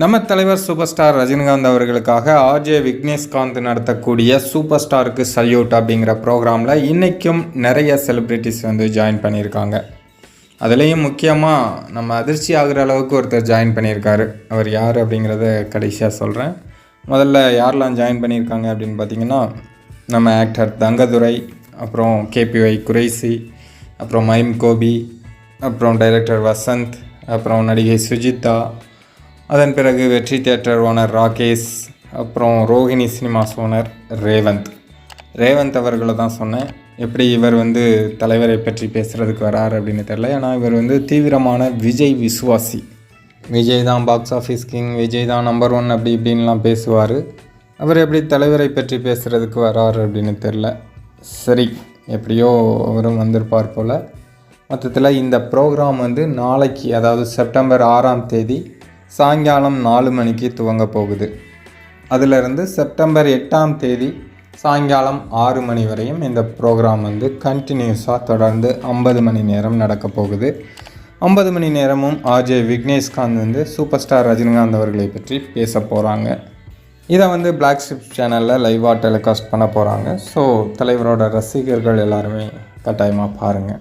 நம்ம தலைவர் super star Rajinikanth அவர்களுக்காக ஆர்ஜே விக்னேஷ்காந்த் நடத்தக்கூடிய சூப்பர் ஸ்டாருக்கு சல்யூட் அப்படிங்கிற ப்ரோக்ராமில் இன்றைக்கும் நிறைய செலிப்ரிட்டிஸ் வந்து ஜாயின் பண்ணியிருக்காங்க. அதுலேயும் முக்கியமாக நம்ம அதிர்ச்சி ஆகுற அளவுக்கு ஒருத்தர் ஜாயின் பண்ணியிருக்காரு. அவர் யார் அப்படிங்கிறத கடைசியாக சொல்கிறேன் முதல்ல யாரெல்லாம் ஜாயின் பண்ணியிருக்காங்க அப்படின்னு பார்த்தீங்கன்னா நம்ம ஆக்டர் தங்கதுரை அப்புறம் கேபிஒய் குறைசி அப்புறம் மைம் கோபி அப்புறம் டைரக்டர் வசந்த் அப்புறம் நடிகை சுஜிதா அதன் பிறகு வெற்றி தியேட்டர் ஓனர் ராகேஷ் அப்புறம் ரோஹிணி சினிமாஸ் ஓனர் ரேவந்த். ரேவந்த் அவர்களை தான் சொன்னேன். எப்படி இவர் வந்து தலைவரை பற்றி பேசுகிறதுக்கு வரார் அப்படின்னு தெரில ஏன்னா இவர் வந்து தீவிரமான விஜய் விசுவாசி. விஜய் தான் பாக்ஸ் ஆஃபீஸ் கிங் விஜய் தான் நம்பர் ஒன் அப்படி இப்படின்லாம் பேசுவார். அவர் எப்படி தலைவரை பற்றி பேசுகிறதுக்கு வரார் அப்படின்னு தெரில சரி எப்படியோ அவரும் வந்திருப்பார் போல். மொத்தத்தில் இந்த ப்ரோக்ராம் வந்து நாளைக்கு அதாவது செப்டம்பர் ஆறாம் தேதி சாயங்காலம் நாலு மணிக்கு துவங்க போகுது. அதிலிருந்து செப்டம்பர் எட்டாம் தேதி சாயங்காலம் ஆறு மணி வரையும் இந்த ப்ரோக்ராம் வந்து கண்டினியூஸாக தொடர்ந்து ஐம்பது மணி நேரம் நடக்க போகுது. ஐம்பது மணி நேரமும் ஆர்ஜே விக்னேஷ்காந்த் வந்து சூப்பர் ஸ்டார் ரஜினிகாந்த் அவர்களை பற்றி பேச போகிறாங்க இதை வந்து பிளாக் ஷிப் சேனலில் லைவாக டெலிகாஸ்ட் பண்ண போகிறாங்க ஸோ தலைவரோட ரசிகர்கள் எல்லாருமே கட்டாயமாக பாருங்கள்